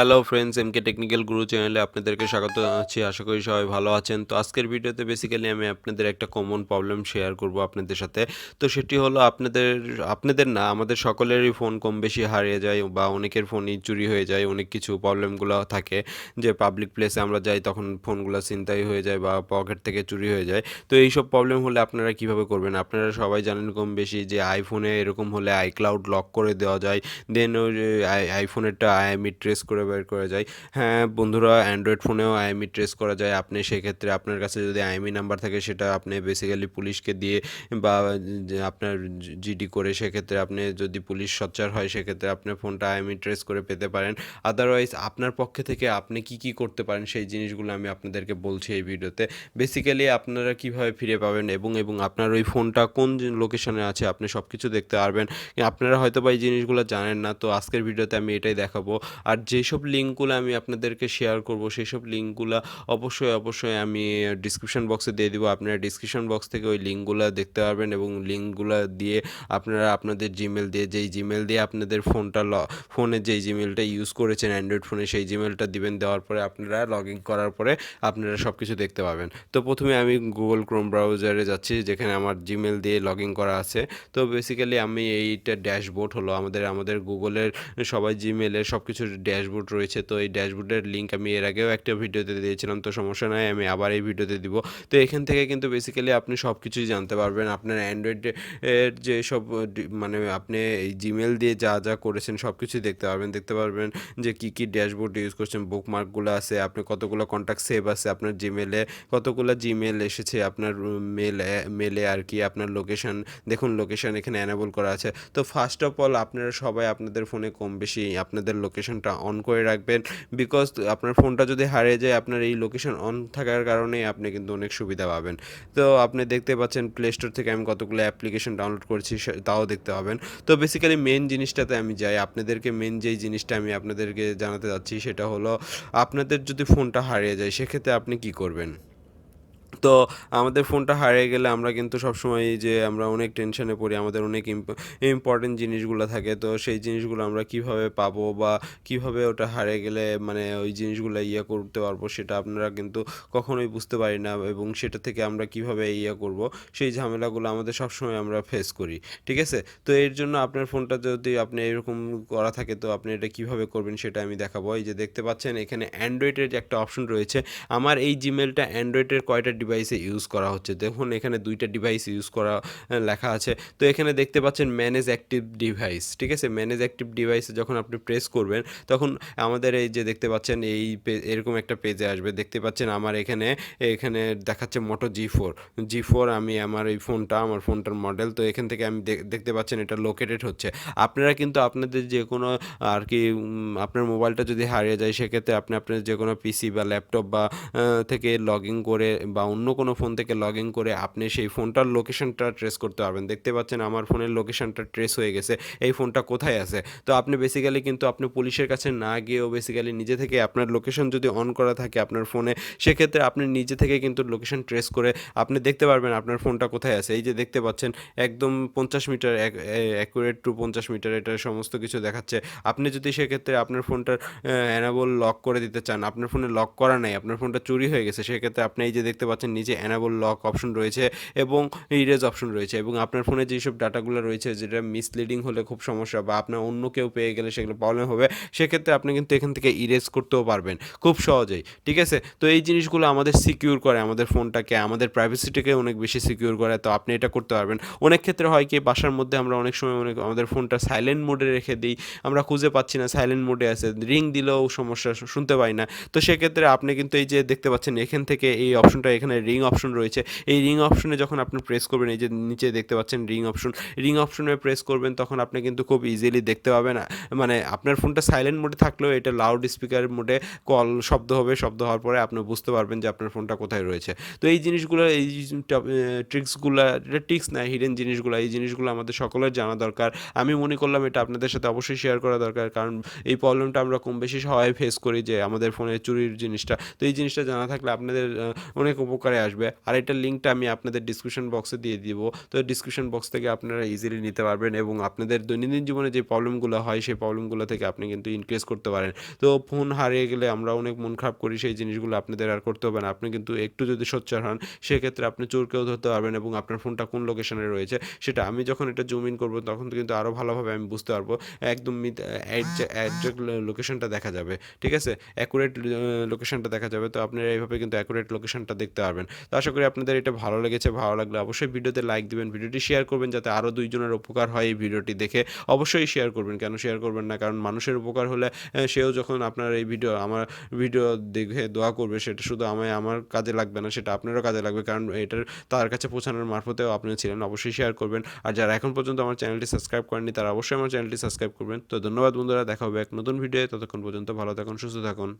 Hello friends এমকে technical গুরু চ্যানেলে আপনাদেরকে স্বাগত জানাচ্ছি আশা করি সবাই ভালো আছেন। তো আজকের ভিডিওতে বেসিক্যালি আমি আপনাদের একটা কমন প্রবলেম শেয়ার করব আপনাদের সাথে। তো সেটি হলো আপনাদের আপনাদের না, আমাদের সকলেরই ফোন কম বেশি হারিয়ে যায় বা অনেকের ফোনই চুরি হয়ে যায়, অনেক কিছু প্রবলেমগুলো থাকে। যে পাবলিক প্লেসে আমরা যাই তখন ফোনগুলো চিন্তাই হয়ে যায় বা পকেট থেকে চুরি হয়ে যায়। তো এইসব প্রবলেম হলে আপনারা কীভাবে করবেন? আপনারা সবাই জানেন কম বেশি যে আইফোনে এরকম হলে আইক্লাউড লক করে দেওয়া যায়। দেন ওই আইফোনেরটা আইএমই ট্রেস করে বের করা যায়। হ্যাঁ বন্ধুরা অ্যান্ড্রয়েড ফোনেও আইএমই ট্রেস করা যায়। আপনি সেক্ষেত্রে আপনার কাছে যদি আইএমই নাম্বার থাকে, সেটা আপনি বেসিক্যালি পুলিশকে দিয়ে বা আপনার জিডি করে সেক্ষেত্রে আপনি যদি পুলিশ সচ্চার হয়, সেক্ষেত্রে আপনার ফোনটা আইএমই ট্রেস করে পেতে পারেন। আদারওয়াইজ আপনার পক্ষে থেকে আপনি কি কি করতে পারেন, সেই জিনিসগুলো আমি আপনাদেরকে বলছি এই ভিডিওতে। বেসিক্যালি আপনারা কীভাবে ফিরে পাবেন এবং এবং আপনার ওই ফোনটা কোন লোকেশনে আছে, আপনি সব কিছু দেখতে পারবেন। আপনারা হয়তো বা এই জিনিসগুলো জানেন না, তো আজকের ভিডিওতে আমি এটাই দেখাবো। আর যেসব লিঙ্কগুলো আমি আপনাদেরকে শেয়ার করব সেই সব লিঙ্কগুলো অবশ্যই অবশ্যই আমি ডিসক্রিপশন বক্সে দিয়ে দিব। আপনারা ডিসক্রিপশন বক্স থেকে ওই লিঙ্কগুলো দেখতে পারবেন এবং লিঙ্কগুলো দিয়ে আপনারা আপনাদের জিমেল দিয়ে, যেই জিমেল দিয়ে আপনাদের ফোনটা ল, ফোনে যেই জিমেলটা ইউজ করেছেন অ্যান্ড্রয়েড ফোনে সেই জিমেলটা দিবেন, দেওয়ার পরে আপনারা লগ ইন করার পরে আপনারা সব কিছু দেখতে পাবেন। তো প্রথমে আমি গুগল ক্রোম ব্রাউজারে যাচ্ছি, যেখানে আমার জিমেল দিয়ে লগ ইন করা আছে। তো বেসিক্যালি আমি এইটা ড্যাশবোর্ড হলো, আমাদের আমাদের গুগলের সবাই জিমেলের সব কিছুর ড্যাশবোর্ড রয়েছে, তো এই ড্যাশবোর্ডের লিঙ্ক আমি এর আগেও একটা ভিডিওতে দিয়েছিলাম, তো সমস্যা নাই, আমি আবার এই ভিডিওতে দিব। তো এখান থেকে কিন্তু বেসিক্যালি আপনি সব কিছুই জানতে পারবেন। আপনার অ্যান্ড্রয়েড এর যে সব মানে আপনি এই জিমেল দিয়ে যা যা করেছেন সব কিছুই দেখতে পারবেন। দেখতে পারবেন যে কী কী ড্যাশবোর্ড ইউজ করছেন বুকমার্কগুলো আছে, আপনি কতগুলো কন্ট্যাক্ট সেভ আছে আপনার জিমেলে কতগুলো জিমেল এসেছে আপনার মেল মেলে আর কি আপনার লোকেশন দেখুন লোকেশন এখানে অ্যানাবল করা আছে। তো ফার্স্ট অফ অল আপনারা সবাই আপনাদের ফোনে কম বেশি আপনাদের লোকেশনটা অন করে রাখবেন। বিকজ আপনার ফোনটা যদি হারিয়ে যায়, আপনার এই লোকেশন অন থাকার কারণে আপনি কিন্তু অনেক সুবিধা পাবেন। তো আপনি দেখতে পাচ্ছেন প্লে স্টোর থেকে আমি কতগুলো অ্যাপ্লিকেশন ডাউনলোড করেছি তাও দেখতে পাবেন। তো বেসিক্যালি মেন জিনিসটাতে আমি যাই। আপনাদেরকে মেন যেই জিনিসটা আমি আপনাদেরকে জানাতে যাচ্ছি, সেটা হলো, আপনাদের যদি ফোনটা হারিয়ে যায়, সেক্ষেত্রে আপনি কি করবেন? তো আমাদের ফোনটা হারিয়ে গেলে আমরা কিন্তু সবসময় এই যে আমরা অনেক টেনশনে পড়ি, আমাদের অনেক ইম্পর্টেন্ট জিনিসগুলো থাকে। তো সেই জিনিসগুলো আমরা কীভাবে পাবো বা কীভাবে ওটা হারিয়ে গেলে মানে ওই জিনিসগুলো ইয়ে করতে পারব সেটা আপনারা কিন্তু কখনোই বুঝতে পারি না এবং সেটা থেকে আমরা কীভাবে ইয়ে করব, সেই ঝামেলাগুলো আমাদের সবসময় আমরা ফেস করি। ঠিক আছে? তো এর জন্য আপনার ফোনটা যদি আপনি এরকম করা থাকে, তো আপনি এটা কীভাবে করবেন সেটা আমি দেখাবো। এই যে দেখতে পাচ্ছেন, এখানে অ্যান্ড্রয়েডের যে একটা অপশন রয়েছে, আমার এই জিমেলটা অ্যান্ড্রয়েডের কয়টা ডিভাইসে ইউজ করা হচ্ছে। দেখুন, এখানে দুইটা ডিভাইস ইউজ করা লেখা আছে। তো এখানে দেখতে পাচ্ছেন ম্যানেজ অ্যাক্টিভ ডিভাইস ঠিক আছে? ম্যানেজ অ্যাক্টিভ ডিভাইসে যখন আপনি প্রেস করবেন, তখন আমাদের এই যে দেখতে পাচ্ছেন, এই এরকম একটা পেজে আসবে। দেখতে পাচ্ছেন আমার এখানে এখানে দেখাচ্ছে মোটো জি ফোর জি ফোর আমি আমার এই ফোনটা আমার ফোনটার মডেল তো এখান থেকে আমি দেখ- দেখতে পাচ্ছেন এটা লোকেটেড হচ্ছে। আপনারা কিন্তু আপনাদের যে কোনো আর কি আপনার মোবাইলটা যদি হারিয়ে যায়, সেক্ষেত্রে আপনি আপনার যে কোনো পিসি বা ল্যাপটপ বা থেকে লগ ইন করে, বা অন্য কোনো ফোন থেকে লগ ইন করে আপনি সেই ফোনটার লোকেশনটা ট্রেস করতে পারবেন। দেখতে পাচ্ছেন আমার ফোনের লোকেশনটা ট্রেস হয়ে গেছে। এই ফোনটা কোথায় আছে? তো আপনি বেসিক্যালি কিন্তু আপনি পুলিশের কাছে না গিয়েও বেসিক্যালি নিজে থেকে আপনার লোকেশন যদি অন করা থাকে আপনার ফোনে সেক্ষেত্রে আপনি নিজে থেকে কিন্তু লোকেশন ট্রেস করে আপনি দেখতে পারবেন আপনার ফোনটা কোথায় আছে। এই যে দেখতে পাচ্ছেন, একদম পঞ্চাশ মিটার অ্যাকুরেট টু পঞ্চাশ মিটার এটা সমস্ত কিছু দেখাচ্ছে। আপনি যদি সেক্ষেত্রে আপনার ফোনটার অ্যানাবল লক করে দিতে চান, আপনার ফোনে লক করা নাই, আপনার ফোনটা চুরি হয়ে গেছে, সেক্ষেত্রে আপনি এই যে দেখতে পাচ্ছেন নিচে অ্যানাবল লক অপশন রয়েছে এবং ইরেজ অপশন রয়েছে এবং আপনার ফোনে যেসব ডাটাগুলো রয়েছে যেটা মিসলিডিং হলে খুব সমস্যা বা আপনার অন্য কেউ পেয়ে গেলে সেগুলো প্রবলেম হবে, সেক্ষেত্রে আপনি কিন্তু এখান থেকে ইরেজ করতেও পারবেন খুব সহজেই, ঠিক আছে? তো এই জিনিসগুলো আমাদের সিকিউর করে আমাদের ফোনটাকে, আমাদের প্রাইভেসিটাকে অনেক বেশি সিকিউর করে, তো আপনি এটা করতে পারবেন। অনেক ক্ষেত্রে হয় কি বাসার মধ্যে আমরা অনেক সময় অনেক আমাদের ফোনটা সাইলেন্ট মোডে রেখে দিই, আমরা খুঁজে পাচ্ছি না সাইলেন্ট মোডে আছে রিং দিলেও সমস্যা, শুনতে পাই না। তো সেক্ষেত্রে আপনি কিন্তু এই যে দেখতে পাচ্ছেন এখান থেকে এই অপশনটা এখানে রিং অপশন রয়েছে। এই রিং অপশনে যখন আপনি প্রেস করবেন, এই যে নিচে দেখতে পাচ্ছেন রিং অপশন রিং অপশনে প্রেস করবেন, তখন আপনি কিন্তু খুব ইজিলি দেখতে পাবেন। মানে আপনার ফোনটা সাইলেন্ট মোডে থাকলেও এটা লাউড স্পিকার মোডে কল শব্দ হবে, শব্দ হওয়ার পরে আপনি বুঝতে পারবেন যে আপনার ফোনটা কোথায় রয়েছে। তো এই জিনিসগুলো, এই ট্রিক্সগুলো এটা ট্রিক্স না হিডেন জিনিসগুলো, এই জিনিসগুলো আমাদের সকলের জানা দরকার। আমি মনে করলাম এটা আপনাদের সাথে অবশ্যই শেয়ার করা দরকার, কারণ এই প্রবলেমটা আমরা কম বেশি সবাই ফেস করি যে আমাদের ফোনে চুরির জিনিসটা। তো এই জিনিসটা জানা থাকলে আপনাদের অনেক উপকার আসবে। আর এটার লিঙ্কটা আমি আপনাদের ডিসক্রিপশন বক্সে দিয়ে দিব। তো ডিসক্রিপশন বক্স থেকে আপনারা ইজিলি নিতে পারবেন এবং আপনাদের দৈনন্দিন জীবনে যে প্রবলেমগুলো হয়, সেই প্রবলেমগুলো থেকে আপনি কিন্তু ইনক্রিজ করতে পারেন। তো ফোন হারিয়ে গেলে আমরা অনেক মন খারাপ করি, সেই জিনিসগুলো আপনাদের আর করতে হবে না। আপনি কিন্তু একটু যদি সোচ্চার হন, সেক্ষেত্রে আপনি চোরকেও ধরতে পারবেন এবং আপনার ফোনটা কোন লোকেশনে রয়েছে, সেটা আমি যখন এটা জুম ইন করব, তখন কিন্তু আরও ভালোভাবে আমি বুঝতে পারব। একদম লোকেশনটা দেখা যাবে, ঠিক আছে? অ্যাকুরেট লোকেশনটা দেখা যাবে। তো আপনারা এইভাবে কিন্তু অ্যাকুরেট লোকেশনটা দেখতে পারবেন। তো আশা করি আপনাদের এটা ভালো লেগেছে, ভালো লাগলে অবশ্যই ভিডিওতে লাইক দিবেন, ভিডিওটি শেয়ার করবেন যাতে আরও দুইজনের উপকার হয় এই ভিডিওটি দেখে। অবশ্যই শেয়ার করবেন, কেন শেয়ার করবেন না? কারণ মানুষের উপকার হলে সেও যখন আপনার এই ভিডিও আমার ভিডিও দেখে দোয়া করবে, সেটা শুধু আমায়, আমার কাজে লাগবে না, সেটা আপনারও কাজে লাগবে। কারণ এটার, তার কাছে পৌঁছানোর মারফতেও আপনি ছিলেন, অবশ্যই শেয়ার করবেন। আর যারা এখন পর্যন্ত আমার চ্যানেলটি সাবস্ক্রাইব করেননি, তারা অবশ্যই আমার চ্যানেলটি সাবস্ক্রাইব করবেন। তো ধন্যবাদ বন্ধুরা, দেখা হবে এক নতুন ভিডিও ততক্ষণ পর্যন্ত ভালো থাকুন, সুস্থ থাকুন।